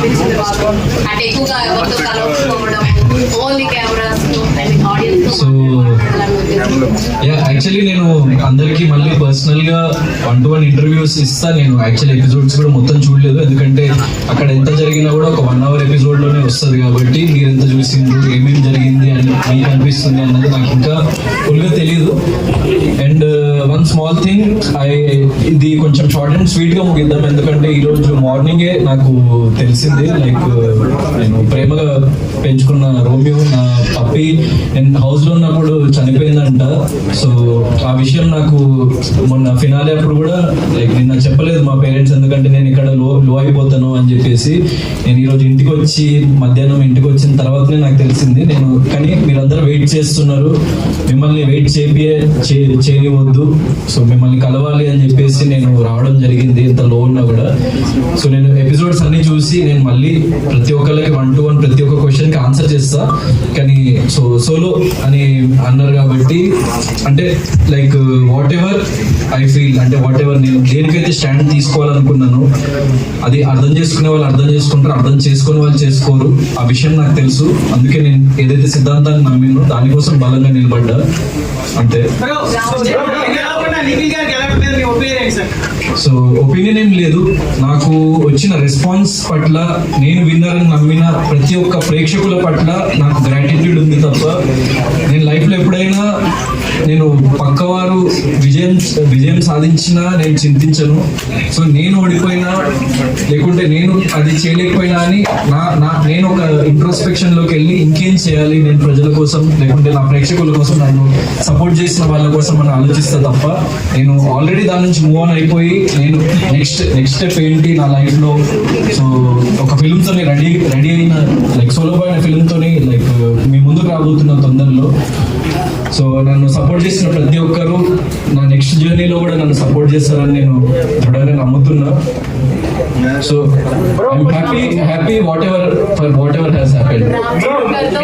అనిపించింది బాగా అంటే ఎక్కువగా ఎవరితో కలవకపోవడం ఓన్లీ కెమెరాస్ యాక్చువల్లీ నేను అందరికి మళ్ళీ పర్సనల్గా వన్ టు వన్ ఇంటర్వ్యూస్ ఇస్తా. నేను యాక్చువల్ ఎపిసోడ్స్ కూడా మొత్తం చూడలేదు. ఎందుకంటే అక్కడ ఎంత జరిగినా కూడా ఒక వన్ అవర్ ఎపిసోడ్లోనే వస్తుంది కాబట్టి మీరు ఎంత చూసిండ్రు ఏమేమి జరిగింది అని మీకు అనిపిస్తుంది అన్నది నాకు ఇంకా ఫుల్గా తెలియదు స్మాల్ థింగ్ ఐ ఇది కొంచెం షార్ట్ అండ్ స్వీట్గా ముగిద్దాం. ఎందుకంటే ఈ రోజు మార్నింగే నాకు తెలిసింది. లైక్ నేను ప్రేమగా పెంచుకున్న రోమియో నా పప్పి నేను హౌస్లో ఉన్నప్పుడు చనిపోయిందంట. సో ఆ విషయం నాకు మొన్న ఫినాలే అప్పుడు కూడా లైక్ నిన్న చెప్పలేదు మా పేరెంట్స్ ఎందుకంటే నేను ఇక్కడ లో లో అయిపోతాను అని చెప్పేసి నేను ఈరోజు ఇంటికి వచ్చి మధ్యాహ్నం ఇంటికి వచ్చిన తర్వాతనే నాకు తెలిసింది. నేను కానీ మీరందరూ వెయిట్ చేస్తున్నారు. మిమ్మల్ని వెయిట్ చేపియే చేయవద్దు. సో మిమ్మల్ని కలవాలి అని చెప్పేసి నేను రావడం జరిగింది. ఇంత లో ఉన్నా కూడా. సో నేను ఎపిసోడ్స్ అన్ని చూసి నేను మళ్ళీ ప్రతి ఒక్కరికి వన్ టు వన్ ప్రతి ఒక్క క్వశ్చన్కి ఆన్సర్ చేస్తా. కానీ సో సోలో అని అన్నారు కాబట్టి అంటే like whatever I feel అంటే వాట్ ఎవర్ నేను దేనికైతే స్టాండ్ తీసుకోవాలనుకున్నాను అది అర్థం చేసుకునే వాళ్ళు అర్థం చేసుకుంటారు అర్థం చేసుకునే వాళ్ళు చేసుకోరు. ఆ విషయం నాకు తెలుసు. అందుకే నేను ఏదైతే సిద్ధాంతాన్ని నమ్మినో దానికోసం బలంగా నిలబడ్డా. అంతే. సో ఒపీనియన్ ఏం లేదు. నాకు వచ్చిన రెస్పాన్స్ పట్ల నేను విన్నరని నమ్మిన ప్రతి ఒక్క ప్రేక్షకుల పట్ల నాకు గ్రాటిట్యూడ్ ఉంది తప్ప నేను లైఫ్లో ఎప్పుడైనా నేను పక్కవారు విజయం విజయం సాధించినా నేను చింతించను. సో నేను ఓడిపోయినా లేకుంటే నేను అది చేయలేకపోయినా అని నా నా నేను ఒక ఇంట్రోస్పెక్షన్లోకి వెళ్ళి ఇంకేం చేయాలి నేను ప్రజల కోసం లేకుంటే నా ప్రేక్షకుల కోసం నన్ను సపోర్ట్ చేసిన వాళ్ళ కోసం అని ఆలోచిస్తా తప్ప నేను ఆల్రెడీ దాని నుంచి మూవ్ ఆన్ అయిపోయి నేను నెక్స్ట్ నెక్స్ట్ స్టెప్ ఏంటి నా లైఫ్లో? సో ఒక ఫిల్మ్ రెడీ రెడీ అయిన లైక్ సోలో బాయ్ ఫిల్మ్ తోని లైక్ మీ రాబోతున్న తొందరలో. సో నన్ను సపోర్ట్ చేసిన ప్రతి ఒక్కరు నా నెక్స్ట్ జర్నీలో కూడా నన్ను సపోర్ట్ చేస్తారని నేను దృఢంగా నమ్ముతున్నా. So happy happy whatever for whatever has happened గారితో